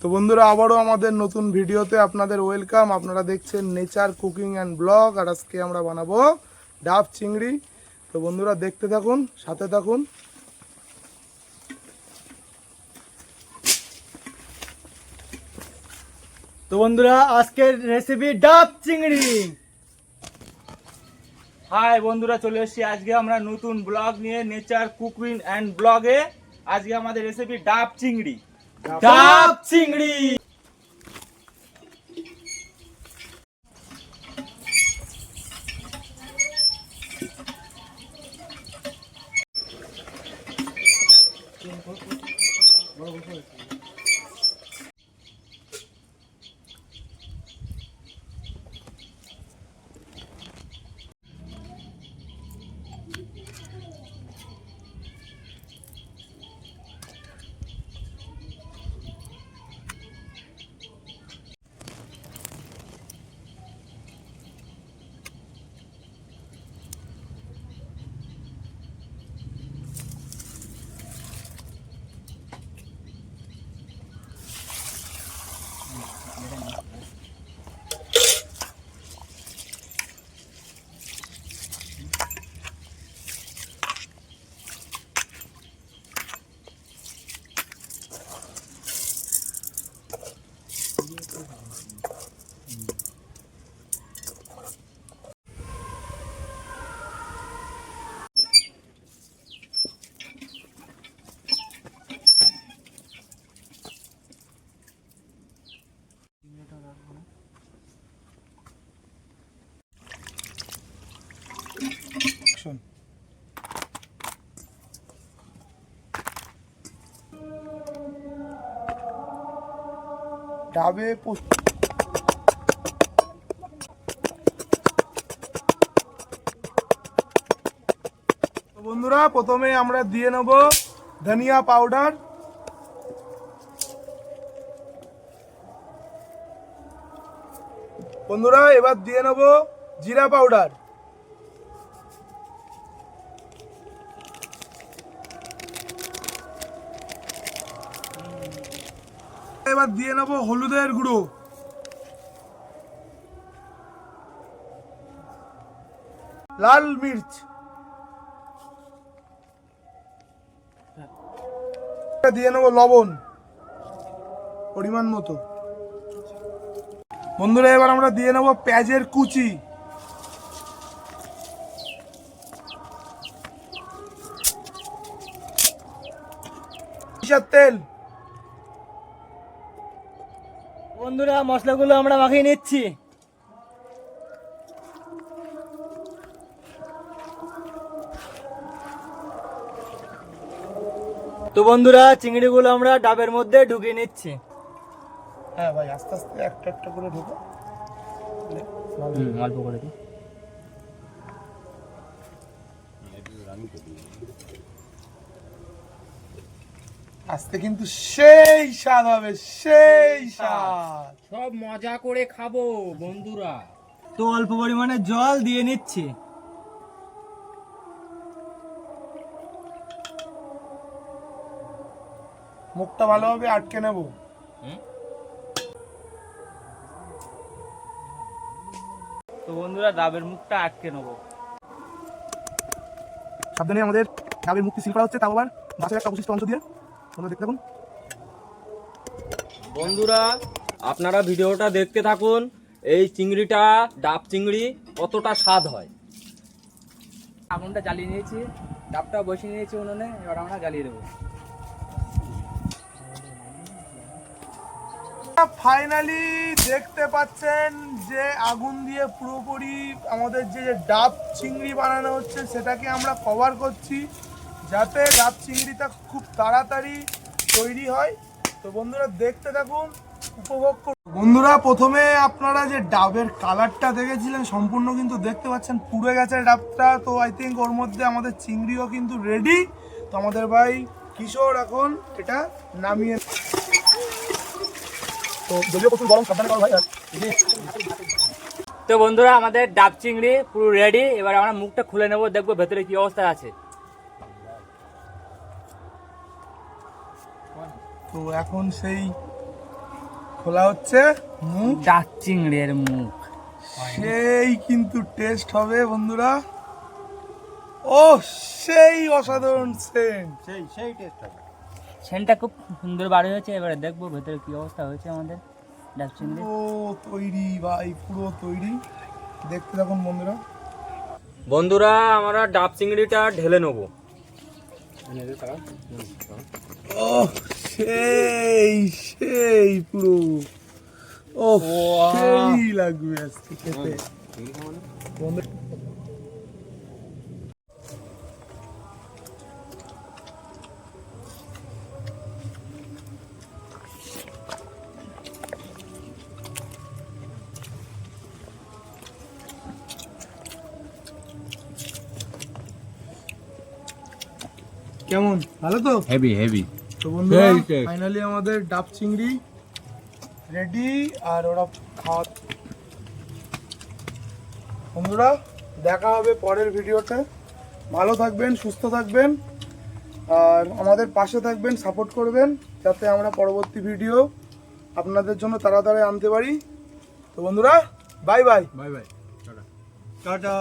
তো বন্ধুরা, আবারও আমাদের নতুন ভিডিওতে আপনাদের ওয়েলকাম। আপনারা দেখছেন নেচার কুকিং অ্যান্ড ব্লগ আর আজকে আমরা বানাবো ডাব চিংড়ি। তো বন্ধুরা, দেখতে থাকুন, সাথে থাকুন। তো বন্ধুরা, আজকের রেসিপি ডাব চিংড়ি। হাই বন্ধুরা, চলে এসেছি। আজকে আমরা নতুন ব্লগ নিয়ে নেচার কুকিং অ্যান্ড ব্লগে আজকে আমাদের রেসিপি ডাব চিংড়ি। ডাব চিংড়ি শোন। ডাবে বন্ধুরা প্রথমে আমরা দিয়ে নেব ধনিয়া পাউডার। বন্ধুরা এবার দিয়ে নেব জিরা পাউডার। এবার দিয়ে নেব হলুদের গুঁড়ো। লাল মির্চ। দিয়ে নেব লবণ। পরিমাণ মতো। বন্ধুরা, এবার আমরা দিয়ে নেব পেঁয়াজের কুচি। তেল। বন্ধুরা মশলাগুলো আমরা মাখিয়ে নিচ্ছি। তো বন্ধুরা চিংড়িগুলো আমরা ডাবের মধ্যে ঢুকিয়ে নিচ্ছি। হ্যাঁ ভাই আস্তে আস্তে একটা একটা করে ঢোকো। অল্প করে দিই। আস্তে কিন্তু সেই স্বাদ হবে সেই স্বাদ। সব মজা করে খাব বন্ধুরা। তো অল্প পরিমাণে জল দিয়ে নিচ্ছি। মুখটা ভালোভাবে আটকে নেব। তো বন্ধুরা ডাবের মুখটা আটকে নেব। সাবধানে আমাদের ডাবের মুক্তি সিল করা হচ্ছে তাও আবার মাছের একটা অবশিষ্ট অংশ দিয়ে। তোমরা দেখতে থাকুন। বন্ধুরা আপনারা ভিডিওটা দেখতে থাকুন এই চিংড়িটা ডাব চিংড়ি কতটা স্বাদ হয়। আগুনটা জ্বালিয়ে নিয়েছি ডাবটা বসিয়ে নিয়েছি উনুনে এবার আমরা জ্বালিয়ে দেবো। ফাইনালি দেখতে পাচ্ছেন যে আগুন দিয়ে পুরোপুরি আমাদের যে যে ডাব চিংড়ি বানানো হচ্ছে সেটাকে আমরা কভার করছি। যাতে ডাব চিংড়িটা খুব তাড়াতাড়ি তৈরি হয়। তো বন্ধুরা, দেখতে থাকুন, উপভোগ করুন। বন্ধুরা, প্রথমে আপনারা যে ডাবের কালারটা দেখেছিলেন, সম্পূর্ণ কিন্তু দেখতে পাচ্ছেন, পুড়ে গেছে ডাবটা। তো আই থিঙ্ক ওর মধ্যে আমাদের চিংড়িও কিন্তু রেডি তো আমাদের ভাই কিশোর এখন এটা নামিয়ে তো তো বন্ধুরা, আমাদের ডাব চিংড়ি পুরো রেডি এবার আমরা মুখটা খুলে নেব, দেখব ভেতরে কি অবস্থা আছে। তো এখন সেই খোলা হচ্ছে মুখ। ডাক চিংড়ির মুখ। সেই কিন্তু টেস্ট হবে বন্ধুরা। ও সেই অসাধারণ সেন্ট। সেই সেই টেস্ট হবে। সেনটা খুব সুন্দর বার হয়েছে এবারে দেখব ভেতরে কি অবস্থা হয়েছে আমাদের ডাক চিংড়ি। পুরো তৈরি ভাই পুরো তৈরি। দেখতে থাকুন বন্ধুরা। বন্ধুরা আমরা ডাব চিংড়িটা ঢেলে নেব। ও সেই সেই পুরো ও সেই লাগবে আজকে খেতে কেমন? ভালো তো? হেভি হেভি তো বন্ধুরা ফাইনালি আমাদের ডাব চিংড়ি রেডি আর ওরা খাওয়া বন্ধুরা দেখা হবে পরের ভিডিওতে। ভালো থাকবেন সুস্থ থাকবেন আর আমাদের পাশে থাকবেন সাপোর্ট করবেন যাতে আমরা পরবর্তী ভিডিও আপনাদের জন্য তাড়াতাড়ি আনতে পারি। তো বন্ধুরা bye bye bye bye tata